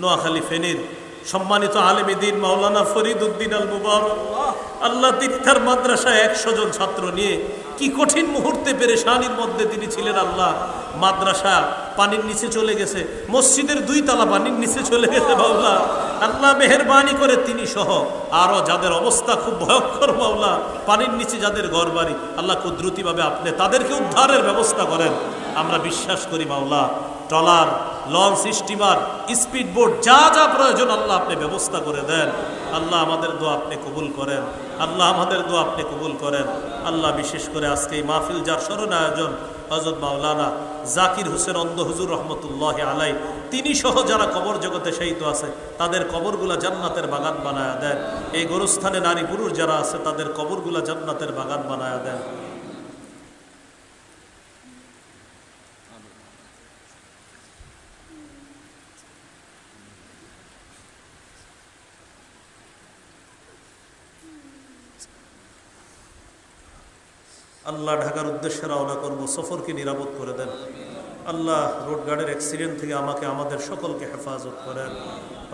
নোয়াখালী ফেনীর সম্মানিত আলেমী দিন মাওলানা ফরিদ উদ্দিন আল মুবারক আল্লাহ তিনি তার মাদ্রাসায় একশো জন ছাত্র নিয়ে কি কঠিন মুহূর্তে পেরেশানির মধ্যে তিনি ছিলেন আল্লাহ। মাদ্রাসা পানির নিচে চলে গেছে, মসজিদের দুই তালা পানির নিচে চলে গেছে বাউলা আল্লাহ মেহরবানি করে তিনি সহ আরও যাদের অবস্থা খুব ভয়ঙ্কর মাওলা, পানির নিচে যাদের ঘর বাড়ি আল্লাহ কুদরতিভাবে আপনি তাদেরকে উদ্ধারের ব্যবস্থা করেন। আমরা বিশ্বাস করি মাওলা trawler, launch, steamer speed boat যা যা প্রয়োজন আল্লাহ আপনি ব্যবস্থা করে দেন। আল্লাহ আমাদের দোয়া আপনি কবুল করেন। আল্লাহ আমাদের দোয়া আপনি কবুল করেন। আল্লাহ বিশেষ করে আজকে এই মাহফিল যার স্মরণ আয়োজন হজরত মাওলানা জাকির হোসেন অন্ধ হুজুর রহমতুল্লাহ আলাই তিনি সহ যারা কবর জগতে শহীদ আছে, তাদের কবরগুলা জান্নাতের বাগান বানায়া দেন। এই গোরস্থানে নারী পুরুষ যারা আছে, তাদের কবরগুলা জান্নাতের বাগান বানায়া দেন। আল্লাহ ঢাকার উদ্দেশ্যে রওনা করব, সফরকে নিরাপদ করে দেন। আল্লাহ রোড গার্ডের অ্যাক্সিডেন্ট থেকে আমাকে, আমাদের সকলকে হেফাজত করেন।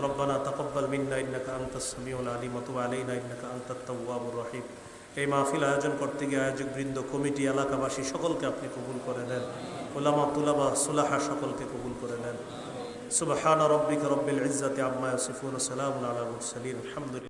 রব্বানা তাকব্বাল মিন্না, ইন্নাকা আনতাস সামিউল আলিম, ওয়া তুব আলাইনা, ইন্নাকা আনতাত তাওয়াবুর রহিম। এই মাহফিল আয়োজন করতে গিয়ে আয়োজক বৃন্দ, কমিটি, এলাকাবাসী সকলকে আপনি কবুল করে নেন। ওলামা, তুলাবা, সুলাহা সকলকে কবুল করে নেন। সুবহান রব্বিকা রব্বিল ইজ্জাতি আম্মা ইয়াসিফুন সালামুন আলা মুরসালিন। আলহামদুলিল্লাহ।